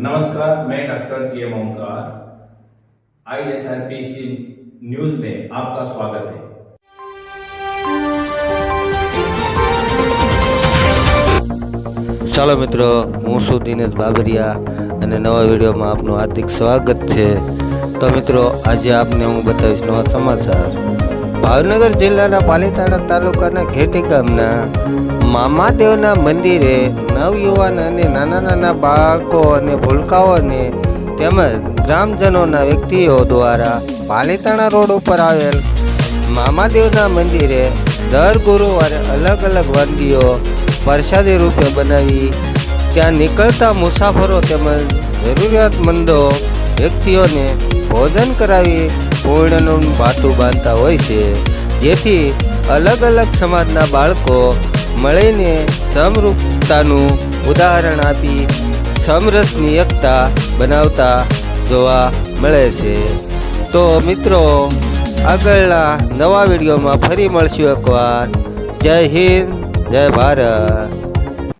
नमस्कार मैं doctor T M Omkar I S R P C news में आपका स्वागत है ચાલો મિત્રો હું છું દિનેશ બાબરિયા અને નવા વિડીયોમાં આપનું હાર્દિક સ્વાગત છે તો મિત્રો આજે આપને હું બતાવીશ નવા સમાચાર ભાવનગર જિલ્લાના પાલીતાણા તાલુકાના ઘેટી ગામના મામાદેવના મંદિરે નવયુવાન અને નાના નાના બાળકો અને ભૂલકાઓને તેમજ ગ્રામજનોના વ્યક્તિઓ દ્વારા પાલીતાણા રોડ ઉપર આવેલ મામાદેવના મંદિરે દર ગુરુવારે અલગ અલગ વાનગીઓ પ્રસાદી રૂપે બનાવી ત્યાં નીકળતા મુસાફરો તેમજ જરૂરિયાતમંદો વ્યક્તિઓને ભોજન કરાવી પૂર્ણનું ભાતું બાંધતા હોય છે. જેથી અલગ અલગ સમાજના બાળકો મળીને સમરૂપતાનું ઉદાહરણ આપી સમરસની એકતા બનાવતા જોવા મળે છે. તો મિત્રો, આગળના નવા વિડીયોમાં ફરી મળશું એકવાર. જય હિન્દ, જય ભારત.